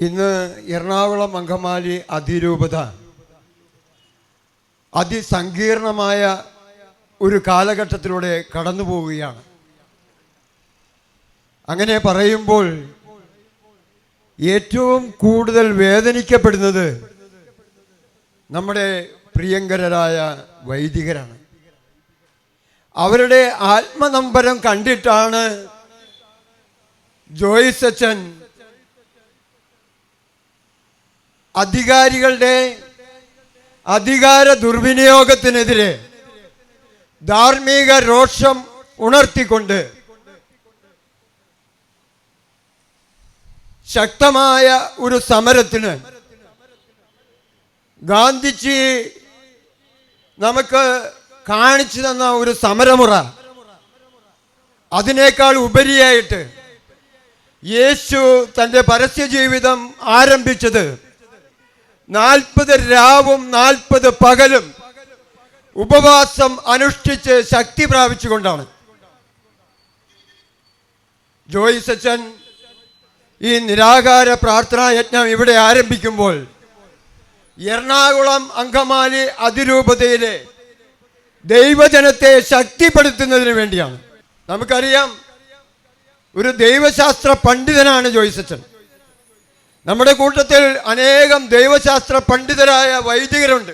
ഇന്ന് എറണാകുളം അങ്കമാലി അതിരൂപത. അതിസങ്കീർണമായ ഒരു കാലഘട്ടത്തിലൂടെ കടന്നു പോവുകയാണ്. അങ്ങനെ പറയുമ്പോൾ ഏറ്റവും കൂടുതൽ വേദനിക്കപ്പെടുന്നത് നമ്മുടെ പ്രിയങ്കരരായ വൈദികരാണ്. അവരുടെ ആത്മനമ്പരം കണ്ടിട്ടാണ് ജോയിസ് അച്ഛൻ അധികാരികളുടെ അധികാര ദുർവിനിയോഗത്തിനെതിരെ ധാർമ്മിക രോഷം ഉണർത്തിക്കൊണ്ട് ശക്തമായ ഒരു സമരത്തിന് ഗാന്ധിജി നമുക്ക് കാണിച്ചു തന്ന ഒരു സമരമുറ. അതിനേക്കാൾ ഉപരിയായിട്ട് യേശു തന്റെ പരസ്യ ജീവിതം ആരംഭിച്ചത് നാൽപ്പത് രാവും നാൽപ്പത് പകലും ഉപവാസം അനുഷ്ഠിച്ച് ശക്തി പ്രാപിച്ചുകൊണ്ടാണ്. ജോയിസ് അച്ഛൻ ഈ നിരാകാര പ്രാർത്ഥനാ യജ്ഞം ഇവിടെ ആരംഭിക്കുമ്പോൾ എറണാകുളം അങ്കമാലി അതിരൂപതയിലെ ദൈവജനത്തെ ശക്തിപ്പെടുത്തുന്നതിന് വേണ്ടിയാണ്. നമുക്കറിയാം ഒരു ദൈവശാസ്ത്ര പണ്ഡിതനാണ് ജോയിസ് അച്ഛൻ നമ്മുടെ കൂട്ടത്തിൽ അനേകം ദൈവശാസ്ത്ര പണ്ഡിതരായ വൈദികരുണ്ട്.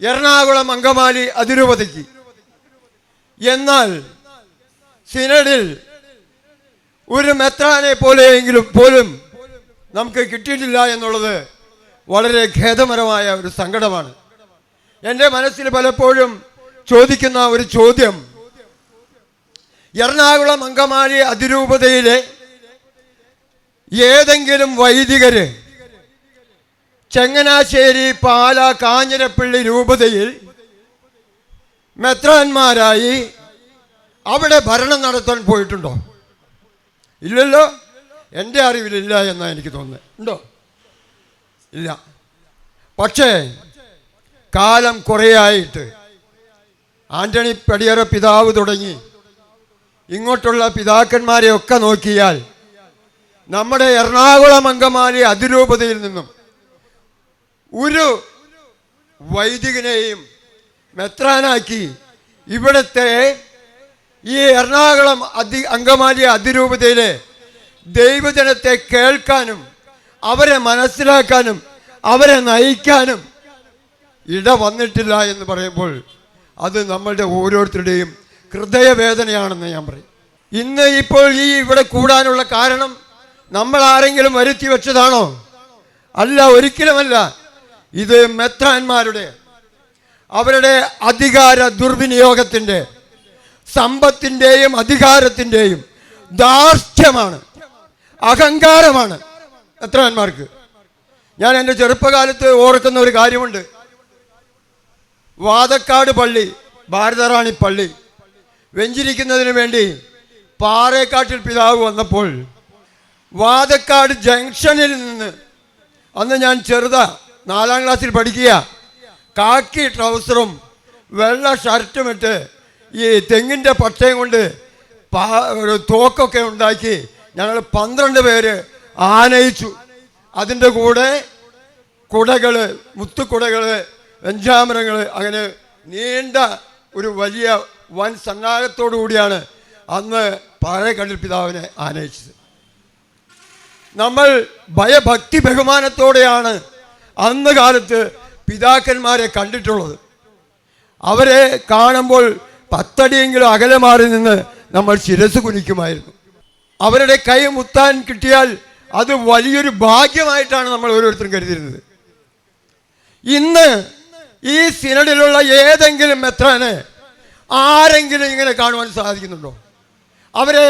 എറണാകുളം അങ്കമാലി അതിരൂപതയ്ക്ക്. എന്നാൽ സിനഡിൽ ഒരു മെത്രാനെ പോലെയെങ്കിലും പോലും നമുക്ക് കിട്ടിയിട്ടില്ല എന്നുള്ളത് വളരെ ഖേദപരമായ ഒരു സങ്കടമാണ്. എന്റെ മനസ്സിൽ പലപ്പോഴും ചോദിക്കുന്ന ഒരു ചോദ്യം എറണാകുളം അങ്കമാലി അതിരൂപതയിലെ ഏതെങ്കിലും വൈദികര് ചെങ്ങനാശ്ശേരി പാല കാഞ്ഞിരപ്പള്ളി രൂപതയിൽ മെത്രാന്മാരായി അവിടെ ഭരണം നടത്താൻ പോയിട്ടുണ്ടോ? ഇല്ലല്ലോ. എന്റെ അറിവിലില്ല എന്നാണ് എനിക്ക് തോന്നുന്നത്. ഉണ്ടോ? ഇല്ല. പക്ഷേ കാലം കുറേയായിട്ട് ആന്റണി പടിയറ പിതാവ് തുടങ്ങി ഇങ്ങോട്ടുള്ള പിതാക്കന്മാരെയൊക്കെ നോക്കിയാൽ നമ്മുടെ എറണാകുളം അങ്കമാലി അതിരൂപതയിൽ നിന്നും ഒരു വൈദികനെയും മെത്രാനാക്കി ഇവിടുത്തെ ഈ എറണാകുളം അതി അങ്കമാലി അതിരൂപതയിലെ ദൈവജനത്തെ കേൾക്കാനും അവരെ മനസ്സിലാക്കാനും അവരെ നയിക്കാനും ഇട വന്നിട്ടില്ല എന്ന് പറയുമ്പോൾ അത് നമ്മളുടെ ഓരോരുത്തരുടെയും ഹൃദയവേദനയാണെന്ന് ഞാൻ പറയും. ഇന്ന് ഇപ്പോൾ ഈ ഇവിടെ കൂടാനുള്ള കാരണം നമ്മൾ ആരെങ്കിലും വരുത്തി വെച്ചതാണോ? അല്ല ഒരിക്കലുമല്ല. ഇത് മെത്രാന്മാരുടെ അവരുടെ അധികാര ദുർവിനിയോഗത്തിന്റെ സമ്പത്തിന്റെയും അധികാരത്തിന്റെയും ദാർഷ്ട്യമാണ് അഹങ്കാരമാണ് മെത്രാന്മാർക്ക്. ഞാൻ എന്റെ ചെറുപ്പകാലത്ത് ഓർക്കുന്ന ഒരു കാര്യമുണ്ട്. വാതക്കാട് പള്ളി ഭാരതറാണി പള്ളി വെഞ്ചിരിക്കുന്നതിന് വേണ്ടി പാറേക്കാട്ടിൽ പിതാവ് വന്നപ്പോൾ വാതക്കാട് ജംഗ്ഷനിൽ നിന്ന് അന്ന് ഞാൻ ചെറുതാ നാലാം ക്ലാസ്സിൽ പഠിക്കുക. കാക്കി ട്രൗസറും വെള്ള ഷർട്ടും ഇട്ട് ഈ തെങ്ങിന്റെ പട്ടയും കൊണ്ട് ഒരു തോക്കൊക്കെ ഉണ്ടാക്കി ഞങ്ങൾ പന്ത്രണ്ട് പേര് ആനയിച്ചു. അതിന്റെ കൂടെ കുടകൾ മുത്തുക്കുടകൾ വെഞ്ചാമരങ്ങൾ അങ്ങനെ നീണ്ട ഒരു വലിയ വൻ സന്നാഹത്തോടു കൂടിയാണ് അന്ന് പഴയ കണ്ടിൽ പിതാവിനെ ആനയിച്ചത്. നമ്മൾ ഭയഭക്തി ബഹുമാനത്തോടെയാണ് അന്ന് കാലത്ത് പിതാക്കന്മാരെ കണ്ടിട്ടുള്ളത്. അവരെ കാണുമ്പോൾ പത്തടിയെങ്കിലും അകലെ മാറി നിന്ന് നമ്മൾ ശിരസ് കുനിക്കുമായിരുന്നു. അവരുടെ കൈ മുത്താൻ കിട്ടിയാൽ അത് വലിയൊരു ഭാഗ്യമായിട്ടാണ് നമ്മൾ ഓരോരുത്തരും കരുതിയിരുന്നത്. ഇന്ന് ഈ സിനഡിലുള്ള ഏതെങ്കിലും മെത്രാന് ആരെങ്കിലും ഇങ്ങനെ കാണുവാൻ സാധിക്കുന്നുണ്ടോ? അവരെ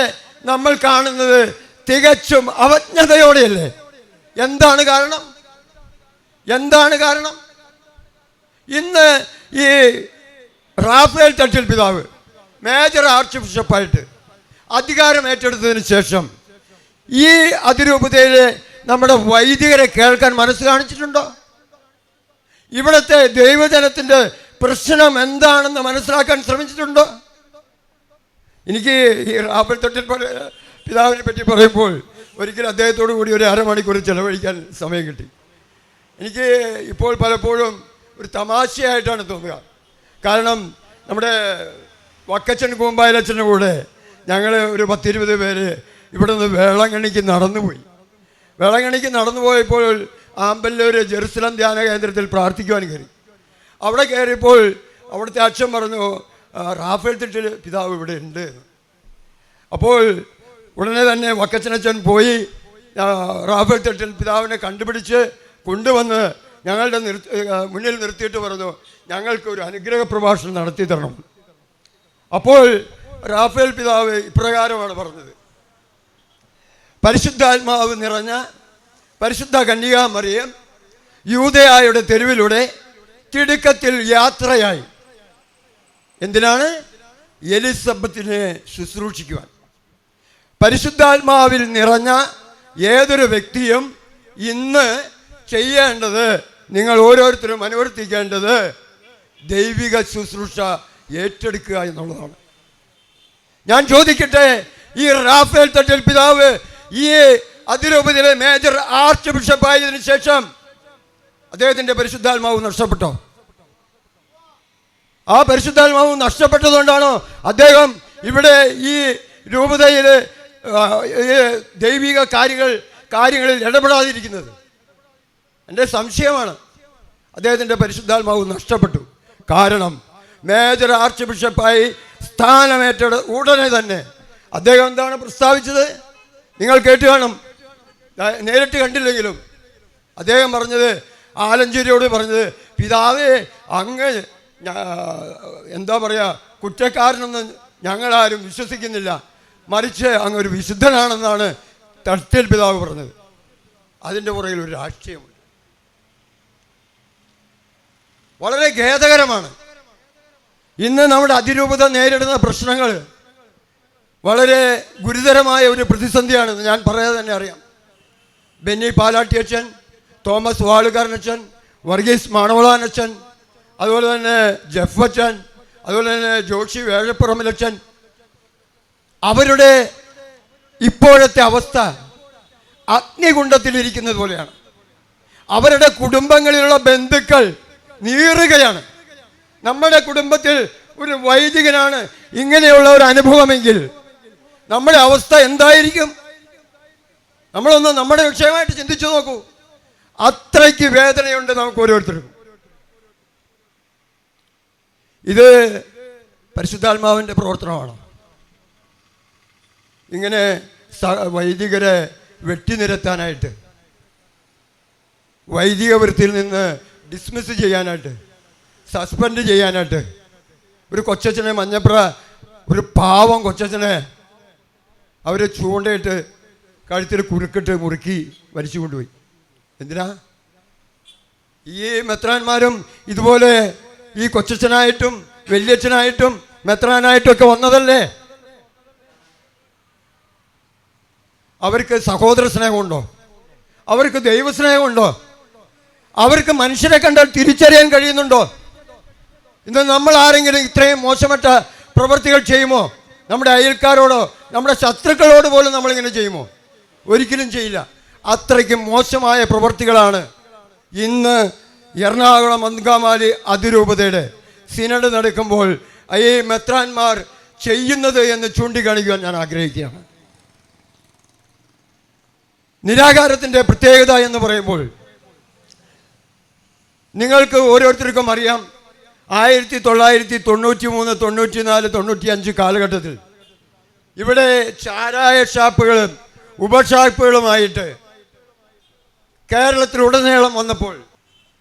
നമ്മൾ കാണുന്നത് തികച്ചും അവജ്ഞതയോടെയല്ലേ? എന്താണ് കാരണം? എന്താണ് കാരണം? ഇന്ന് ഈ റാഫേൽ തട്ടിൽ പിതാവ് മേജർ ആർച്ച് ബിഷപ്പായിട്ട് അധികാരം ഏറ്റെടുത്തതിന് ശേഷം ഈ അതിരൂപതയിലെ നമ്മുടെ വൈദികരെ കേൾക്കാൻ മനസ്സ് കാണിച്ചിട്ടുണ്ടോ? ഇവിടുത്തെ ദൈവജനത്തിന്റെ പ്രശ്നം എന്താണെന്ന് മനസ്സിലാക്കാൻ ശ്രമിച്ചിട്ടുണ്ടോ? എനിക്ക് ഈ റാഫേൽ തട്ടിൽ പിതാവിനെ പറ്റി പറയുമ്പോൾ ഒരിക്കൽ അദ്ദേഹത്തോടു കൂടി ഒരു അരമണിക്കൂർ ചിലവഴിക്കാൻ സമയം കിട്ടി. എനിക്ക് ഇപ്പോൾ പലപ്പോഴും ഒരു തമാശയായിട്ടാണ് തോന്നുക. കാരണം നമ്മുടെ വക്കച്ചൻ കൂമ്പായലച്ചന്റെ കൂടെ ഞങ്ങൾ ഒരു പത്തിരുപത് പേര് ഇവിടെ നിന്ന് വേളങ്കണ്ണിക്ക് നടന്നുപോയി. വേളങ്കണ്ണിക്ക് നടന്നു പോയപ്പോൾ ആമ്പല്ലൂർ ജെറുസലം ധ്യാന കേന്ദ്രത്തിൽ പ്രാർത്ഥിക്കുവാൻ കയറി. അവിടെ കയറിയപ്പോൾ അവിടുത്തെ അച്ഛൻ പറഞ്ഞു റാഫേൽ തിട്ടിൽ പിതാവ് ഇവിടെ ഉണ്ട്. അപ്പോൾ ഉടനെ തന്നെ വക്കച്ചനച്ചൻ പോയി റാഫേൽ തട്ടിൽ പിതാവിനെ കണ്ടുപിടിച്ച് കൊണ്ടുവന്ന് ഞങ്ങളുടെ മുന്നിൽ നിർത്തിയിട്ട് പറഞ്ഞു ഞങ്ങൾക്ക് ഒരു അനുഗ്രഹ പ്രഭാഷണം നടത്തി തരണം. അപ്പോൾ റാഫേൽ പിതാവ് ഇപ്രകാരമാണ് പറഞ്ഞത്. പരിശുദ്ധാത്മാവ് നിറഞ്ഞ പരിശുദ്ധ കന്യകാമറിയം യൂതയായുടെ തെരുവിലൂടെ തിടുക്കത്തിൽ യാത്രയായി. എന്തിനാണ്? എലിസബത്തിനെ ശുശ്രൂഷിക്കുവാൻ. പരിശുദ്ധാത്മാവിൽ നിറഞ്ഞ ഏതൊരു വ്യക്തിയും ഇന്ന് ചെയ്യേണ്ടത് നിങ്ങൾ ഓരോരുത്തരും അനുവർത്തിക്കേണ്ടത് ദൈവിക ശുശ്രൂഷ ഏറ്റെടുക്കുക എന്നുള്ളതാണ്. ഞാൻ ചോദിക്കട്ടെ ഈ റാഫേൽ തട്ടിൽ പിതാവ് ഈ അതിരൂപതയിലെ മേജർ ആർച്ച് ബിഷപ്പ് ബിഷപ്പായതിനു ശേഷം അദ്ദേഹത്തിന്റെ പരിശുദ്ധാത്മാവ് നഷ്ടപ്പെട്ടോ? ആ പരിശുദ്ധാത്മാവ് നഷ്ടപ്പെട്ടതുകൊണ്ടാണോ അദ്ദേഹം ഇവിടെ ഈ ഈ ദൈവിക കാര്യങ്ങൾ കാര്യങ്ങളിൽ ഇടപെടാതിരിക്കുന്നത്. എന്റെ സംശയമാണ്. അദ്ദേഹത്തിന്റെ പരിശുദ്ധാത്മാവ് നഷ്ടപ്പെട്ടു. കാരണം മേജർ ആർച്ച് ബിഷപ്പായി സ്ഥാനമേറ്റ ഉടനെ തന്നെ. അദ്ദേഹം എന്താണ് പ്രസ്താവിച്ചത്? നിങ്ങൾ കേട്ട് കാണും. നേരിട്ട് കണ്ടില്ലെങ്കിലും. അദ്ദേഹം പറഞ്ഞത് ആലഞ്ചേരിയോട് പറഞ്ഞത് പിതാവേ അങ്ങ് എന്താ പറയുക കുറ്റക്കാരനെന്ന് ഞങ്ങളാരും വിശ്വസിക്കുന്നില്ല. മറിച്ച് അങ്ങ് ഒരു വിശുദ്ധനാണെന്നാണ് തട്ടേൽ പിതാവ് പറഞ്ഞത്. അതിന്റെ പുറകിൽ ഒരു രാഷ്ട്രീയമുണ്ട്. വളരെ ഖേദകരമാണ്. ഇന്ന് നമ്മുടെ അതിരൂപത നേരിടുന്ന പ്രശ്നങ്ങൾ വളരെ ഗുരുതരമായ ഒരു പ്രതിസന്ധിയാണെന്ന് ഞാൻ പറയാതെ തന്നെ അറിയാം. ബെന്നി പാലാട്ടിയച്ചൻ തോമസ് വാളുകാരനച്ചൻ വർഗീസ് മാണവളാനച്ചൻ അതുപോലെ തന്നെ ജഫ് അച്ഛൻ അതുപോലെ തന്നെ ജോഷി വേഴപ്പുറമിലച്ചൻ അവരുടെ ഇപ്പോഴത്തെ അവസ്ഥ അഗ്നികുണ്ഡത്തിലിരിക്കുന്നത് പോലെയാണ്. അവരുടെ കുടുംബങ്ങളിലുള്ള ബന്ധുക്കൾ നീറുകയാണ്. നമ്മുടെ കുടുംബത്തിൽ ഒരു വൈദികനാണ് ഇങ്ങനെയുള്ള ഒരു അനുഭവമെങ്കിൽ നമ്മുടെ അവസ്ഥ എന്തായിരിക്കും? നമ്മളൊന്ന് നമ്മുടെ വിഷയമായിട്ട് ചിന്തിച്ചു നോക്കൂ. അത്രയ്ക്ക് വേദനയുണ്ട് നമുക്ക് ഓരോരുത്തർക്കും. ഇത് പരിശുദ്ധാത്മാവിന്റെ പ്രവർത്തനമാണ്. ഇങ്ങനെ വൈദികരെ വെട്ടിനിരത്താനായിട്ട് വൈദിക വൃത്തിയിൽ നിന്ന് ഡിസ്മിസ് ചെയ്യാനായിട്ട് സസ്പെൻഡ് ചെയ്യാനായിട്ട് ഒരു കൊച്ചച്ഛനെ മഞ്ഞപ്ര ഒരു പാവം കൊച്ചച്ഛനെ അവരെ ചൂണ്ടയിട്ട് കഴുത്തിൽ കുറുക്കിട്ട് മുറുക്കി വലിച്ചു കൊണ്ടുപോയി. എന്തിനാ? ഈ മെത്രാന്മാരും ഇതുപോലെ ഈ കൊച്ചച്ഛനായിട്ടും വലിയച്ഛനായിട്ടും മെത്രാനായിട്ടും ഒക്കെ വന്നതല്ലേ? അവർക്ക് സഹോദര സ്നേഹമുണ്ടോ? അവർക്ക് ദൈവസ്നേഹമുണ്ടോ? അവർക്ക് മനുഷ്യരെ കണ്ടാൽ തിരിച്ചറിയാൻ കഴിയുന്നുണ്ടോ? ഇന്ന് നമ്മൾ ആരെങ്കിലും ഇത്രയും മോശമറ്റ പ്രവൃത്തികൾ ചെയ്യുമോ? നമ്മുടെ അയൽക്കാരോടോ നമ്മുടെ ശത്രുക്കളോട് പോലും നമ്മളിങ്ങനെ ചെയ്യുമോ? ഒരിക്കലും ചെയ്യില്ല. അത്രയ്ക്ക് മോശമായ പ്രവൃത്തികളാണ് ഇന്ന് എറണാകുളം അങ്കമാലി അതിരൂപതയുടെ സിനഡ് നടക്കുമ്പോൾ ഈ മെത്രാന്മാർ ചെയ്യുന്നത് എന്ന് ചൂണ്ടിക്കാണിക്കുവാൻ ഞാൻ ആഗ്രഹിക്കുകയാണ്. നിരാകാരത്തിന്റെ പ്രത്യേകത എന്ന് പറയുമ്പോൾ നിങ്ങൾക്ക് ഓരോരുത്തർക്കും അറിയാം ആയിരത്തി തൊള്ളായിരത്തി തൊണ്ണൂറ്റി മൂന്ന് തൊണ്ണൂറ്റി നാല് തൊണ്ണൂറ്റി അഞ്ച് കാലഘട്ടത്തിൽ ഇവിടെ ചാരായ ഷാപ്പുകളും ഉപഷാപ്പുകളുമായിട്ട് കേരളത്തിലുടനീളം വന്നപ്പോൾ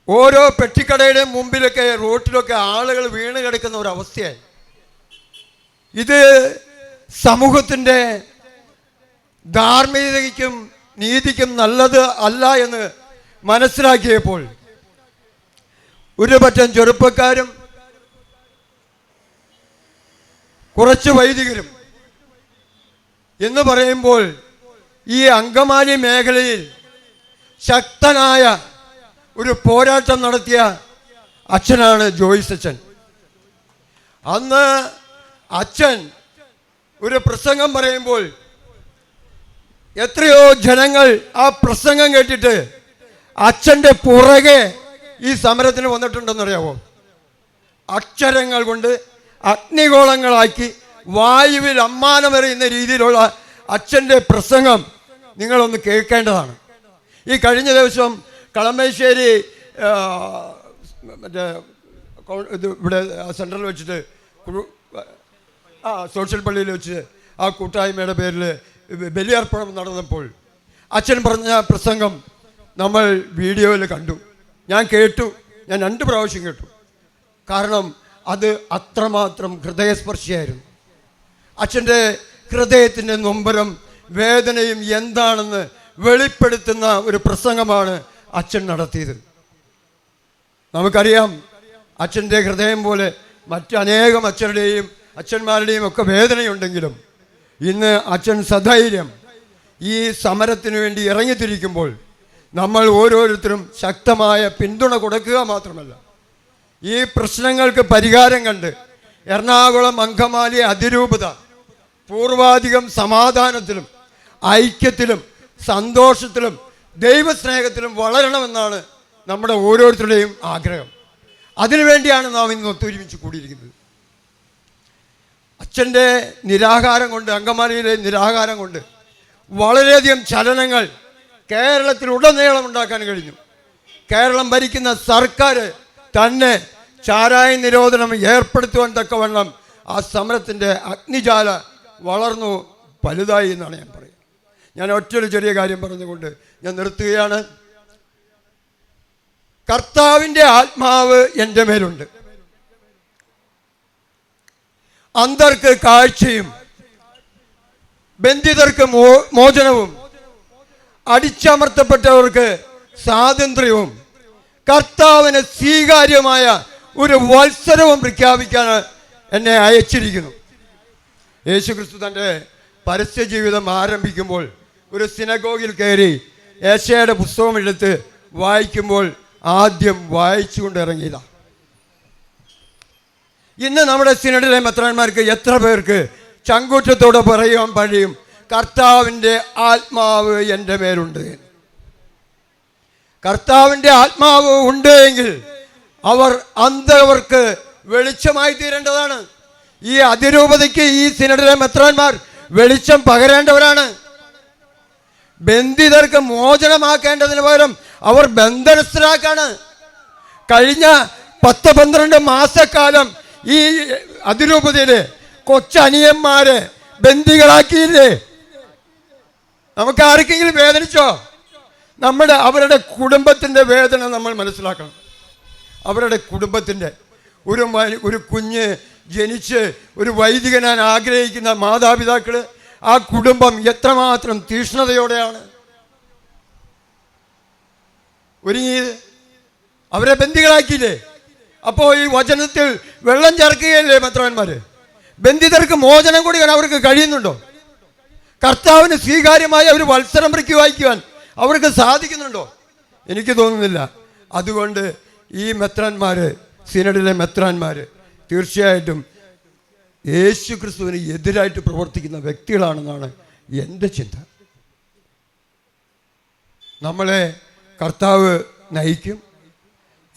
ഓരോ പെട്ടിക്കടയുടെ മുമ്പിലൊക്കെ റോട്ടിലൊക്കെ ആളുകൾ വീണ് കിടക്കുന്ന ഒരു ഇത് സമൂഹത്തിന്റെ ധാർമ്മികതയ്ക്കും നീതിക്കും നല്ലത് അല്ല എന്ന് മനസ്സിലാക്കിയപ്പോൾ ഒരു പറ്റം ചെറുപ്പക്കാരും കുറച്ച് വൈദികരും എന്ന് പറയുമ്പോൾ ഈ അങ്കമാലി മേഖലയിൽ ശക്തനായ ഒരു പോരാട്ടം നടത്തിയ അച്ഛനാണ് ജോയിസ് അച്ഛൻ. അന്ന് അച്ഛൻ ഒരു പ്രസംഗം പറയുമ്പോൾ എത്രയോ ജനങ്ങൾ ആ പ്രസംഗം കേട്ടിട്ട് അച്ഛന്റെ പുറകെ ഈ സമരത്തിന് വന്നിട്ടുണ്ടെന്നറിയാവോ? അക്ഷരങ്ങൾ കൊണ്ട് അഗ്നിഗോളങ്ങളാക്കി വായുവിൽ അമ്മാനമെറിയുന്ന രീതിയിലുള്ള അച്ഛന്റെ പ്രസംഗം നിങ്ങളൊന്ന് കേൾക്കേണ്ടതാണ്. ഈ കഴിഞ്ഞ ദിവസം കളമശ്ശേരി മറ്റേ ഇത് ഇവിടെ സെൻട്രൽ വെച്ചിട്ട് ആ സോഷ്യൽ പള്ളിയിൽ വെച്ച് ആ കൂട്ടായ്മയുടെ പേരിൽ ബലിയർപ്പണം നടന്നപ്പോൾ അച്ഛൻ പറഞ്ഞ പ്രസംഗം നമ്മൾ വീഡിയോയിൽ കണ്ടു. ഞാൻ കേട്ടു. ഞാൻ രണ്ട് പ്രാവശ്യം കേട്ടു. കാരണം അത് അത്രമാത്രം ഹൃദയസ്പർശിയായിരുന്നു. അച്ഛന്റെ ഹൃദയത്തിന്റെ നൊമ്പരം വേദനയും എന്താണെന്ന് വെളിപ്പെടുത്തുന്ന ഒരു പ്രസംഗമാണ് അച്ഛൻ നടത്തിയത്. നമുക്കറിയാം അച്ഛന്റെ ഹൃദയം പോലെ മറ്റനേകം അച്ഛരുടെയും അച്ഛന്മാരുടെയും ഒക്കെ വേദനയുണ്ടെങ്കിലും ഇന്ന് അച്ഛൻ സധൈര്യം ഈ സമരത്തിന് വേണ്ടി ഇറങ്ങിത്തിരിക്കുമ്പോൾ നമ്മൾ ഓരോരുത്തരും ശക്തമായ പിന്തുണ കൊടുക്കുക മാത്രമല്ല. ഈ പ്രശ്നങ്ങൾക്ക് പരിഹാരം കണ്ട് എറണാകുളം അങ്കമാലി അതിരൂപത പൂർവാധികം സമാധാനത്തിലും ഐക്യത്തിലും സന്തോഷത്തിലും ദൈവസ്നേഹത്തിലും വളരണമെന്നാണ് നമ്മുടെ ഓരോരുത്തരുടെയും ആഗ്രഹം. അതിനുവേണ്ടിയാണ് നാം ഇന്ന് ഒത്തൊരുമിച്ച് കൂടിയിരിക്കുന്നത്. അച്ഛന്റെ നിരാഹാരം കൊണ്ട് അങ്കമാലിയിലെ നിരാഹാരം കൊണ്ട് വളരെയധികം ചലനങ്ങൾ കേരളത്തിൽ ഉടനീളം ഉണ്ടാക്കാൻ കഴിഞ്ഞു. കേരളം ഭരിക്കുന്ന സർക്കാർ തന്നെ ചാരായ നിരോധനം ഏർപ്പെടുത്തുവാൻ തക്കവണ്ണം ആ സമരത്തിന്റെ അഗ്നിജാല വളർന്നു വലുതായി എന്നാണ് ഞാൻ പറയുന്നത്. ഞാൻ ഒറ്റൊരു ചെറിയ കാര്യം പറഞ്ഞുകൊണ്ട് ഞാൻ നിർത്തുകയാണ്. കർത്താവിന്റെ ആത്മാവ് എന്റെ മേലുണ്ട്. അന്തർക്ക് കാഴ്ചയും ബന്ധിതർക്ക് മോചനവും അടിച്ചമർത്തപ്പെട്ടവർക്ക് സ്വാതന്ത്ര്യവും കർത്താവിന് സ്വീകാര്യമായ ഒരു വത്സരവും പ്രഖ്യാപിക്കാൻ എന്നെ അയച്ചിരിക്കുന്നു. യേശുക്രിസ്തു തന്റെ പരസ്യ ജീവിതം ആരംഭിക്കുമ്പോൾ ഒരു സിനഗോഗിൽ കയറി ഏശയുടെ പുസ്തകം എടുത്ത് വായിക്കുമ്പോൾ ആദ്യം വായിച്ചുകൊണ്ട് ഇറങ്ങിയതാണ് ഇന്ന് നമ്മുടെ സിനഡിലെ മെത്രാന്മാർക്ക് എത്ര പേർക്ക് ചങ്കൂറ്റത്തോടെ പറയുവാൻ കഴിയും കർത്താവിന്റെ ആത്മാവ് എന്റെ മേലുണ്ട്. കർത്താവിന്റെ ആത്മാവ് ഉണ്ട് എങ്കിൽ അവർ അന്ധവർക്ക് വെളിച്ചമായി തീരേണ്ടതാണ്. ഈ അതിരൂപതയ്ക്ക് ഈ സിനഡിലെ മെത്രാന്മാർ വെളിച്ചം പകരേണ്ടവരാണ്. ബന്ധിതർക്ക് മോചനമാക്കേണ്ടതിന് പകരം അവർ ബന്ധനസ്ഥരാക്കാണ്. കഴിഞ്ഞ പത്ത് പന്ത്രണ്ട് മാസക്കാലം ഈ അതിരൂപതയിൽ കൊച്ചനിയന്മാരെ ബന്ദികളാക്കിയില്ലേ? നമുക്ക് ആർക്കെങ്കിലും വേദനിച്ചോ? നമ്മുടെ അവരുടെ കുടുംബത്തിന്റെ വേദന നമ്മൾ മനസ്സിലാക്കണം. അവരുടെ കുടുംബത്തിന്റെ ഒരു ഒരു കുഞ്ഞ് ജനിച്ച് ഒരു വൈദികനാൻ ആഗ്രഹിക്കുന്ന മാതാപിതാക്കൾ ആ കുടുംബം എത്രമാത്രം തീഷ്ണതയോടെയാണ്? ഒരുങ്ങിയത് അവരെ ബന്ദികളാക്കിയില്ലേ? അപ്പോൾ ഈ വചനത്തിൽ വെള്ളം ചേർക്കുകയല്ലേ മത്രവന്മാര് ബന്ധിതർക്ക് മോചനം കൂടി അവർക്ക് കഴിയുന്നുണ്ടോ? കർത്താവിന് സ്വീകാര്യമായി ഒരു വത്സരം പ്രഖ്യ വായിക്കുവാൻ അവർക്ക് സാധിക്കുന്നുണ്ടോ? എനിക്ക് തോന്നുന്നില്ല. അതുകൊണ്ട് ഈ മെത്രാന്മാർ സിനഡിലെ മെത്രാന്മാർ തീർച്ചയായിട്ടും യേശു ക്രിസ്തുവിന് എതിരായിട്ട് പ്രവർത്തിക്കുന്ന വ്യക്തികളാണെന്നാണ് എന്റെ ചിന്ത. നമ്മളെ കർത്താവ് നയിക്കും.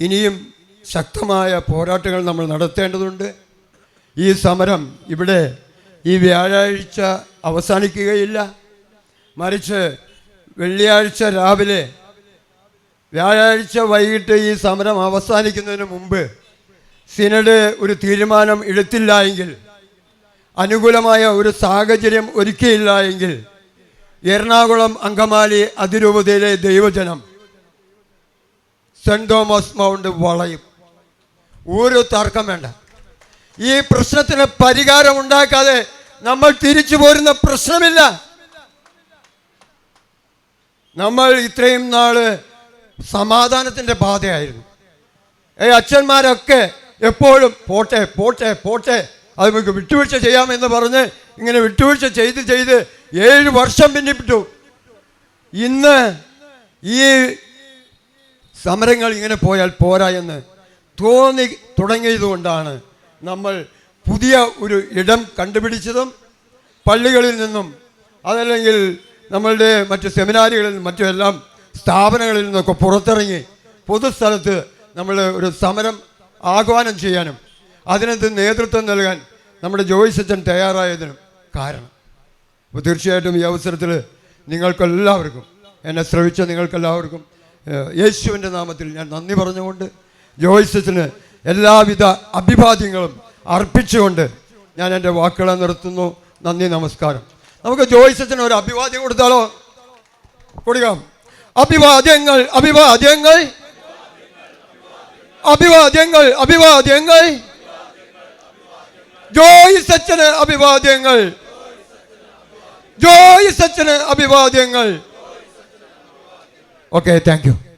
ഇനിയും ശക്തമായ പോരാട്ടങ്ങൾ നമ്മൾ നടത്തേണ്ടതുണ്ട്. ഈ സമരം ഇവിടെ ഈ വ്യാഴാഴ്ച അവസാനിക്കുകയില്ല. മറിച്ച് വെള്ളിയാഴ്ച രാവിലെ വ്യാഴാഴ്ച വൈകിട്ട് ഈ സമരം അവസാനിക്കുന്നതിന് മുമ്പ് സിനഡ് ഒരു തീരുമാനം എടുത്തില്ല എങ്കിൽ അനുകൂലമായ ഒരു സാഹചര്യം ഒരുക്കിയില്ല എങ്കിൽ എറണാകുളം അങ്കമാലി അതിരൂപതയിലെ ദൈവജനം സെന്റ് തോമസ് മൗണ്ട് വളയും. ഒരു തർക്കം വേണ്ട. ഈ പ്രശ്നത്തിന് പരിഹാരം ഉണ്ടാക്കാതെ നമ്മൾ തിരിച്ചു പോരുന്ന പ്രശ്നമില്ല. നമ്മൾ ഇത്രയും നാൾ സമാധാനത്തിന്റെ പാതയായിരുന്നു. ഏ അച്ഛന്മാരൊക്കെ എപ്പോഴും പോട്ടെ പോട്ടെ പോട്ടെ അത് നമുക്ക് വിട്ടുവീഴ്ച ചെയ്യാമെന്ന് പറഞ്ഞ് ഇങ്ങനെ വിട്ടുവീഴ്ച ചെയ്ത് ചെയ്ത് ഏഴ് വർഷം പിന്നിപ്പിട്ടു ഇന്ന് ഈ സമരങ്ങൾ ഇങ്ങനെ പോയാൽ പോരാ എന്ന് തോന്നി തുടങ്ങിയതുകൊണ്ടാണ് നമ്മൾ പുതിയ ഒരു ഇടം കണ്ടുപിടിച്ചതും പള്ളികളിൽ നിന്നും അതല്ലെങ്കിൽ നമ്മളുടെ മറ്റ് സെമിനാറുകളിൽ നിന്നും മറ്റും സ്ഥാപനങ്ങളിൽ നിന്നൊക്കെ പുറത്തിറങ്ങി പൊതുസ്ഥലത്ത് നമ്മൾ ഒരു സമരം ആഹ്വാനം ചെയ്യാനും അതിനകത്ത് നേതൃത്വം നൽകാൻ നമ്മുടെ ജോയിസച്ചൻ തയ്യാറായതിനും കാരണം. അപ്പോൾ തീർച്ചയായിട്ടും ഈ അവസരത്തിൽ നിങ്ങൾക്കെല്ലാവർക്കും എന്നെ ശ്രവിച്ച നിങ്ങൾക്കെല്ലാവർക്കും യേശുവിന്റെ നാമത്തിൽ ഞാൻ നന്ദി പറഞ്ഞുകൊണ്ട് ജോയിസത്തിന് എല്ലാവിധ അഭിവാദ്യങ്ങളും അർപ്പിച്ചുകൊണ്ട് ഞാൻ എന്റെ വാക്കുകളെ നിർത്തുന്നു. നന്ദി നമസ്കാരം. നമുക്ക് ജോയിസത്തിന് ഒരു അഭിവാദ്യം കൊടുത്താലോ? കൊടുക്കാം. അഭിവാദ്യങ്ങൾ അഭിവാദ്യങ്ങൾ. അഭിവാദ്യങ്ങൾ അഭിവാദ്യങ്ങൾ. ജോയി സച്ചന് അഭിവാദ്യങ്ങൾ. ജോയി സച്ചന് അഭിവാദ്യങ്ങൾ. Okay thank you.